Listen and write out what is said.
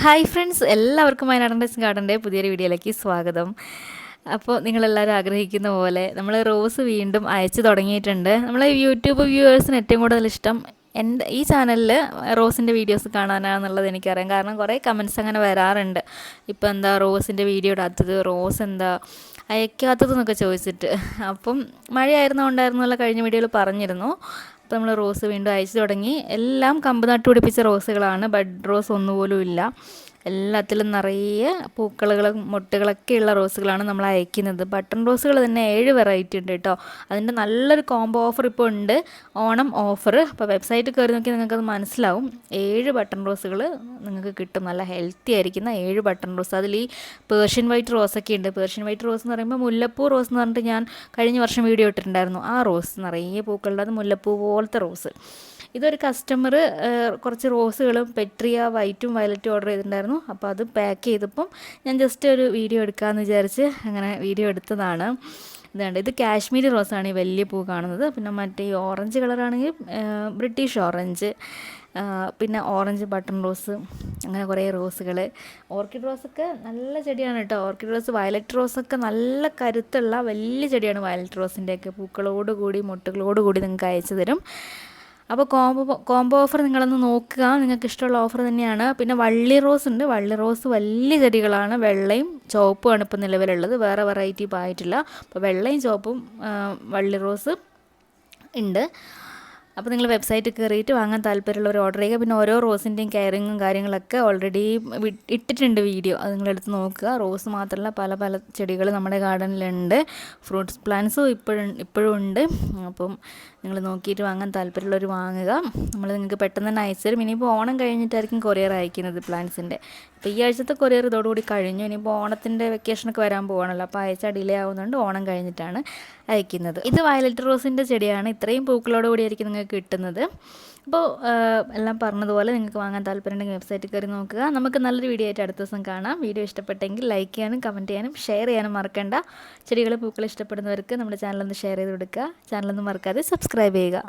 Hi friends എല്ലാവർക്കും വയനാടൻ days ഗാർഡന്റെ പുതിയൊരു വീഡിയോയിലേക്ക് സ്വാഗതം. അപ്പോൾ നിങ്ങളെല്ലാവരും ആഗ്രഹിക്കുന്ന പോലെ നമ്മൾ റോസ് വീണ്ടും അയച്ചു തുടങ്ങിയിട്ടുണ്ട്. നമ്മൾ യൂട്യൂബ് വ്യൂവേഴ്സിന് ഏറ്റവും കൂടുതൽ ഇഷ്ടം എന്റെ ഈ ചാനലിൽ റോസിന്റെ വീഡിയോസ് കാണാനാണെന്നുള്ളത് എനിക്കറിയാം. കാരണം കുറേ കമൻസ് അങ്ങനെ വരാറുണ്ട്. ഇപ്പോൾ എന്താ റോസിന്റെ വീഡിയോ ഇടാത്തത് റോസ് എന്താ അയക്കാത്തതെന്നൊക്കെ ചോദിച്ചിട്ട്. അപ്പം മഴയായിരുന്നുകൊണ്ടായിരുന്നല്ലോ കഴിഞ്ഞ വീഡിയോയിൽ പറഞ്ഞിരുന്നു. അപ്പോൾ നമ്മൾ റോസ് വീണ്ടും അയച്ചു തുടങ്ങി. എല്ലാം കമ്പ് നട്ടുപിടിപ്പിച്ച റോസുകളാണ്. ബഡ് റോസ് ഒന്നുപോലും ഇല്ല. എല്ലാത്തിലും നിറയെ പൂക്കളുകളും മുട്ടുകളൊക്കെ ഉള്ള റോസുകളാണ് നമ്മൾ അയക്കുന്നത്. ബട്ടൺ റോസുകൾ തന്നെ ഏഴ് വെറൈറ്റി ഉണ്ട് കേട്ടോ. അതിന്റെ നല്ലൊരു കോംബോ ഓഫർ ഇപ്പോൾ ഉണ്ട്. ഓണം ഓഫർ അപ്പോൾ വെബ്സൈറ്റ് കയറി നോക്കി നിങ്ങൾക്കത് മനസ്സിലാവും. ഏഴ് ബട്ടൺ റോസുകൾ നിങ്ങൾക്ക് കിട്ടും. നല്ല ഹെൽത്തി ആയിരിക്കുന്ന ഏഴ് ബട്ടൺ റോസ്. അതിൽ ഈ പേർഷ്യൻ വൈറ്റ് റോസൊക്കെ ഉണ്ട്. പേർഷ്യൻ വൈറ്റ് റോസ് എന്ന് പറയുമ്പോൾ മുല്ലപ്പൂ റോസ് എന്ന് പറഞ്ഞിട്ട് ഞാൻ കഴിഞ്ഞ വർഷം വീഡിയോ ഇട്ടിട്ടുണ്ടായിരുന്നു. ആ റോസ് നിറയെ പൂക്കളുടെ അത് മുല്ലപ്പൂ പോലത്തെ റോസ് ഇതൊരു കസ്റ്റമർ കുറച്ച് റോസുകളും പെട്രിയ വൈറ്റും വയലറ്റും ഓർഡർ ചെയ്തിട്ടുണ്ടായിരുന്നു. അപ്പോൾ അത് പാക്ക് ചെയ്തപ്പം ഞാൻ ജസ്റ്റ് ഒരു വീഡിയോ എടുക്കാമെന്ന് വിചാരിച്ച് അങ്ങനെ വീഡിയോ എടുത്തതാണ്. ഇതുണ്ട് ഇത് കാശ്മീരി റോസാണ് ഈ വലിയ പൂ കാണുന്നത്. പിന്നെ മറ്റേ ഈ ഓറഞ്ച് കളറാണെങ്കിൽ ബ്രിട്ടീഷ് ഓറഞ്ച് പിന്നെ ഓറഞ്ച് ബട്ടൺ റോസ് അങ്ങനെ കുറേ റോസുകൾ ഓർക്കിഡ് റോസൊക്കെ നല്ല ചെടിയാണ് കേട്ടോ. ഓർക്കിഡ് റോസ് വയലറ്റ് റോസൊക്കെ നല്ല കരുത്തുള്ള വലിയ ചെടിയാണ് വയലറ്റ് റോസിന്റെയൊക്കെ പൂക്കളോടുകൂടി കൂടി മുട്ടുകളോട് കൂടി നിങ്ങൾക്ക് അയച്ചു തരും. അപ്പോൾ കോംബോ കോംബോ ഓഫർ നിങ്ങളൊന്ന് നോക്കുക. നിങ്ങൾക്ക് ഇഷ്ടമുള്ള ഓഫർ തന്നെയാണ്. പിന്നെ വള്ളി റോസ് ഉണ്ട്. വള്ളി റോസ് വലിയ ചെടികളാണ്. വെള്ളയും ചുവപ്പുമാണ് ഇപ്പോൾ നിലവിലുള്ളത്. വേറെ വെറൈറ്റി ഇപ്പോൾ ആയിട്ടില്ല അപ്പോൾ വെള്ളയും ചുവപ്പും വള്ളി റോസ് ഉണ്ട്. അപ്പോൾ നിങ്ങൾ വെബ്സൈറ്റ് കയറിയിട്ട് വാങ്ങാൻ താല്പര്യമുള്ളവർ ഓർഡർ ചെയ്യുക. പിന്നെ ഓരോ റോസിന്റെയും കെയറിങ്ങും കാര്യങ്ങളൊക്കെ ഓൾറെഡി ഇട്ടിട്ടുണ്ട് വീഡിയോ അത് നിങ്ങളെടുത്ത് നോക്കുക. റോസ് മാത്രമല്ല പല പല ചെടികൾ നമ്മുടെ ഗാർഡനിലുണ്ട് ഫ്രൂട്ട്സ് പ്ലാന്റ്സും ഇപ്പോഴും ഇപ്പോഴും ഉണ്ട്. അപ്പം നിങ്ങൾ നോക്കിയിട്ട് വാങ്ങാൻ താല്പര്യമുള്ളവർ വാങ്ങുക. നമ്മൾ നിങ്ങൾക്ക് പെട്ടെന്ന് തന്നെ അയച്ചു തരും. ഇനിയിപ്പോൾ ഓണം കഴിഞ്ഞിട്ടായിരിക്കും കൊറിയർ അയക്കുന്നത് പ്ലാന്റ്സിന്റെ അപ്പോൾ ഈ ആഴ്ചത്തെ കൊറിയർ ഇതോടുകൂടി കഴിഞ്ഞു. ഇനിയിപ്പോൾ ഓണത്തിന്റെ വെക്കേഷനൊക്കെ വരാൻ പോകണമല്ലോ അപ്പോൾ അയച്ചാൽ ഡിലേ ആവുന്നുണ്ട് ഓണം കഴിഞ്ഞിട്ടാണ് അയക്കുന്നത്. ഇത് വയലറ്റ് റോസിന്റെ ചെടിയാണ്. ഇത്രയും പൂക്കളോട് കൂടിയായിരിക്കും നിങ്ങൾക്ക് കിട്ടുന്നത് അപ്പോൾ എല്ലാം പറഞ്ഞതുപോലെ നിങ്ങൾക്ക് വാങ്ങാൻ താല്പര്യമുണ്ടെങ്കിൽ വെബ്സൈറ്റിൽ കയറി നോക്കുക. നമുക്ക് നല്ലൊരു വീഡിയോ ആയിട്ട് അടുത്ത ദിവസം കാണാം. വീഡിയോ ഇഷ്ടപ്പെട്ടെങ്കിൽ ലൈക്ക് ചെയ്യാനും കമന്റ് ചെയ്യാനും ഷെയർ ചെയ്യാനും മറക്കണ്ട. ചെടികൾ പൂക്കൾ ഇഷ്ടപ്പെടുന്നവർക്ക് നമ്മുടെ ചാനലൊന്ന് ഷെയർ ചെയ്ത് കൊടുക്കുക. ചാനലൊന്നും മറക്കാതെ സബ്സ്ക്രൈബ് ചെയ്യുക.